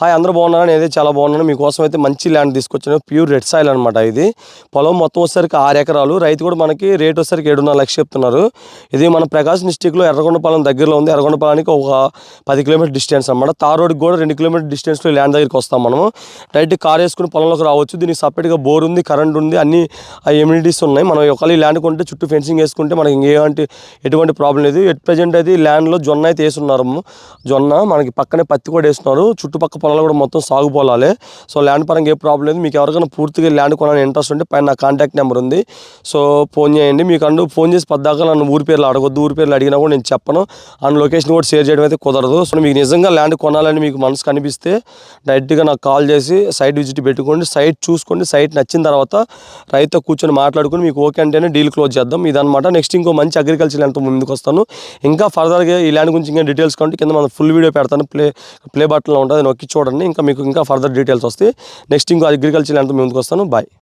Hi అందరూ బాగున్నారా? నేనైతే చాలా బాగున్నాను. మీకోసం అయితే మంచి ల్యాండ్ తీసుకొచ్చాను. ప్యూర్ రెడ్ సాయిల్ అనమాట ఇది. పొలం మొత్తం వచ్చేసరికి ఆరు ఎకరాలు. రైతు కూడా మనకి రేట్ వచ్చేసరికి ఏడున్నర లక్షలు చెప్తున్నారు. ఇది మన ప్రకాశం డిస్టిక్లో ఎర్రగొండపాలెం దగ్గరలో ఉంది. ఎర్రగొండపాలెంకి ఒక పది కిలోమీటర్ డిస్టెన్స్ అనమాట తార్ రోడ్కి కూడా రెండు కిలోమీటర్ డిస్టెన్స్లో ల్యాండ్ దగ్గరికి వస్తాం మనం డైరెక్ట్ కార్ వేసుకుని పొలంలోకి రావచ్చు. దీనికి సపరేట్గా బోర్ ఉంది కరెంట్ ఉంది అన్ని ఎమ్యూనిటీస్ ఉన్నాయి. మనం ఒకళ్ళు ల్యాండ్ కొంటే చుట్టూ ఫెన్సింగ్ వేసుకుంటే మనకి ఇంకేంటి ఎటువంటి ప్రాబ్లం లేదు. ఎట్ ప్రజెంట్ అయితే ల్యాండ్లో జొన్న అయితే వేస్తున్నారు జొన్న మనకి పక్కనే పత్తి కూడా వేస్తున్నారు. చుట్టుపక్కల పొలాలు కూడా మొత్తం సాగు పొలాలే సో ల్యాండ్ పరంగా ఏ ప్రాబ్లం లేదు. మీకు ఎవరికైనా పూర్తిగా ల్యాండ్ కొనాలని ఇంట్రెస్ట్ ఉంటే పైన నా కాంటాక్ట్ నెంబర్ ఉంది. సో ఫోన్ చేయండి. మీకు అంటూ ఫోన్ చేసి పద్దాకా నన్ను ఊరి పేర్లు అడగొద్దు. ఊరి పేర్లు అడిగినా కూడా నేను చెప్పను. అండ్ లొకేషన్ కూడా షేర్ చేయడం అయితే కుదరదు. సో మీకు నిజంగా ల్యాండ్ కొనాలని మీకు మనసు కనిపిస్తే డైరెక్ట్గా నాకు కాల్ చేసి సైట్ విజిట్ పెట్టుకోండి. సైట్ చూసుకోండి. సైట్ నచ్చిన తర్వాత రైతు కూర్చొని మాట్లాడుకుని మీకు ఓకే అంటేనే డీల్ క్లోజ్ చేద్దాం. ఇదనమాట నెక్స్ట్ ఇంకో మంచి అగ్రికల్చర్ ల్యాండ్తో ముందుకు వస్తాను. ఇంకా ఫర్దర్గా ఈ ల్యాండ్ గురించి ఇంకా డీటెయిల్స్ కంటే కింద మనం ఫుల్ వీడియో పెడతాను. ప్లే ప్లే బటన్లో ఉంటుంది. నొక్కి చూడండి. ఇంకా మీకు ఇంకా ఫర్దర్ డీటెయిల్స్ వస్తాయి నెక్స్ట్ ఇంకో అగ్రికల్చర్ ల్యాండ్తో ముందుకు వస్తాను. బాయ్